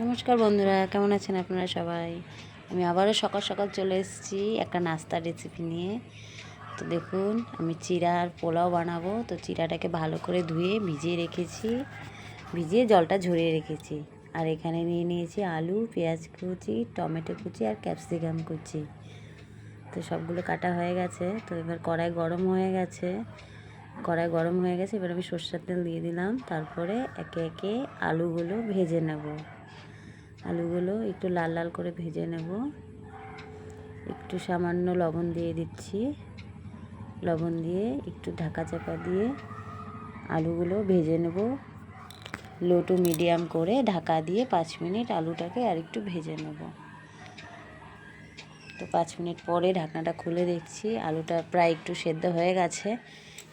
নমস্কার বন্ধুরা, কেমন আছেন আপনারা সবাই? আমি আবারও সকাল সকাল চলে এসেছি একটা নাস্তার রেসিপি নিয়ে। তো দেখুন, আমি চিরা আর পোলাও বানাবো। তো চিরাটাকে ভালো করে ধুয়ে ভিজিয়ে রেখেছি। ভিজিয়ে জলটা ঝরিয়ে রেখেছি। আর এখানে নিয়ে নিয়েছি আলু, পেঁয়াজ কুচি, টমেটো কুচি আর ক্যাপসিকাম কুচি। তো সবগুলো কাটা হয়ে গেছে। তো এবার কড়াই গরম হয়ে গেছে। কড়াই গরম হয়ে গেছে, এবার আমি সর্ষের তেল দিয়ে দিলাম। তারপরে একে একে আলুগুলো ভেজে নেব। আলুগুলো একটু লাল লাল করে ভেজে নেব। একটু সামান্য লবণ দিয়ে দিচ্ছি। লবণ দিয়ে একটু ঢাকা চাপা দিয়ে আলুগুলো ভেজে নেব। লো টু মিডিয়াম করে ঢাকা দিয়ে পাঁচ মিনিট আলুটাকে আর একটু ভেজে নেব। তো পাঁচ মিনিট পরে ঢাকনাটা খুলে দেখছি, আলুটা প্রায় একটু সেদ্ধ হয়ে গেছে।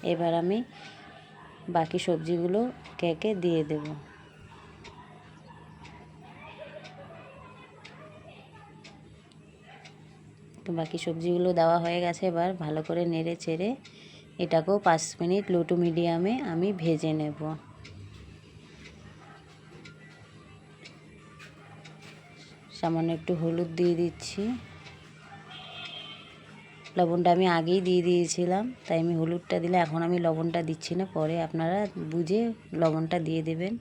এবার আমি বাকি সবজিগুলো কেকে দিয়ে দেব। তো বাকি সবজিগুলো দেওয়া হয়ে গেছে এবার ভালো করে নেড়ে চেড়ে এটাকেও পাঁচ মিনিট লো টু মিডিয়ামে আমি ভেজে নেব। সামান্য একটু হলুদ দিয়ে দিচ্ছি। লবণটা আমি আগেই দিয়ে দিয়েছিলাম, তাই আমি হলুদটা দিলে এখন আমি লবণটা দিচ্ছি না, পরে আপনারা বুঝে লবণটা দিয়ে দেবেন।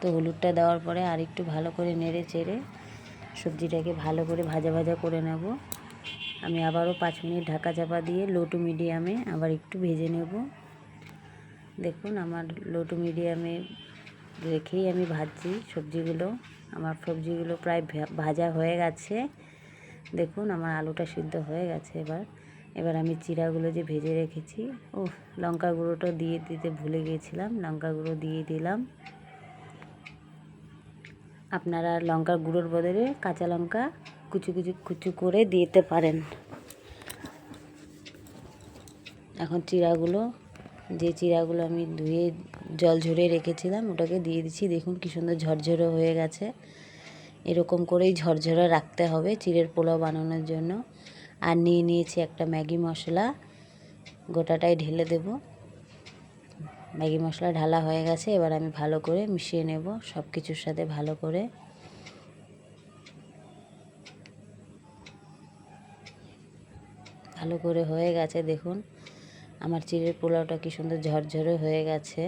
তো হলুদটা দেওয়ার পরে আর একটু ভালো করে নেড়ে চেড়ে সবজিটাকে ভালো করে ভাজা ভাজা করে নেব। আমি আবারও পাঁচ মিনিট ঢাকা চাপা দিয়ে লো টু মিডিয়ামে আবার একটু ভেজে নেব। দেখুন, আমার লো টু মিডিয়ামে রেখেই আমি ভাজছি সবজিগুলো। আমার সবজিগুলো প্রায় ভাজা হয়ে গেছে। দেখুন, আমার আলুটা সিদ্ধ হয়ে গেছে এবার। এবার আমি চিরাগুলো যে ভেজে রেখেছি ও লঙ্কা গুঁড়োটা দিয়ে দিতে ভুলে গিয়েছিলাম, লঙ্কা গুঁড়ো দিয়ে দিলাম। আপনারা লঙ্কার গুঁড়োর বদলে কাঁচা লঙ্কা কুচু কুচু কুচু করে দিতে পারেন। এখন চিরাগুলো যে চিরাগুলো আমি ধুয়ে জল ঝরে রেখেছিলাম, ওটাকে দিয়ে দিচ্ছি। দেখুন কী সুন্দর ঝরঝরে হয়ে গেছে। এরকম করেই ঝরঝরে রাখতে হবে চিড়ের পোলাও বানানোর জন্য। আর নিয়ে নিয়েছি একটা ম্যাগি মশলা। গোটাটাই ঢেলে দেব। ম্যাগি মশলা ঢালা হয়ে গেছে, এবার আমি ভালো করে মিশিয়ে নেব সব কিছুর সাথে ভালো করে। ভালো করে হয়ে গেছে, দেখুন। আমার চিড়ের পোলাওটা কি সুন্দর ঝরঝরে হয়ে গেছে।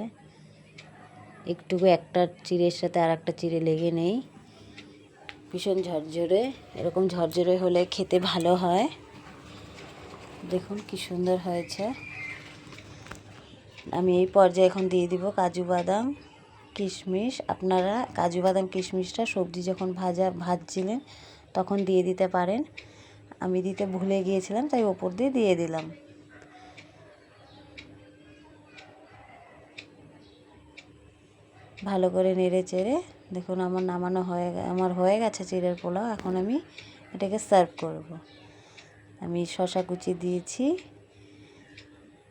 একটুকু একটা চিড়ের সাথে আর একটা চিড়ে লেগে নেই। ভীষণ ঝরঝরে, এরকম ঝরঝরে হলে খেতে ভালো হয়। দেখুন কি সুন্দর হয়েছে। আমি এই পর্যায়ে এখন দিয়ে দিব কাজু বাদাম, কিশমিশ। আপনারা কাজু বাদাম, কিশমিশটা সবজি যখন ভাজা, ভাজছিলেন, তখন দিয়ে দিতে পারেন। আমি দিতে ভুলে গিয়েছিলাম, তাই ওপর দিয়ে দিয়ে দিলাম। ভালো করে নেড়ে চেড়ে, দেখুন আমার নামানো হয়ে আমার হয়ে গেছে চিড়ের পোলাও, এখন আমি এটাকে সার্ভ করব। আমি শশা কুচি দিয়েছি,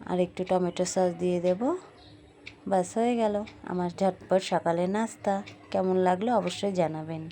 আর একটু টমেটো সস দিয়ে দেব। বাস হয়ে গেল। আমার ঝটপট সকালে নাস্তা। কেমন লাগল অবশ্যই জানাবেন।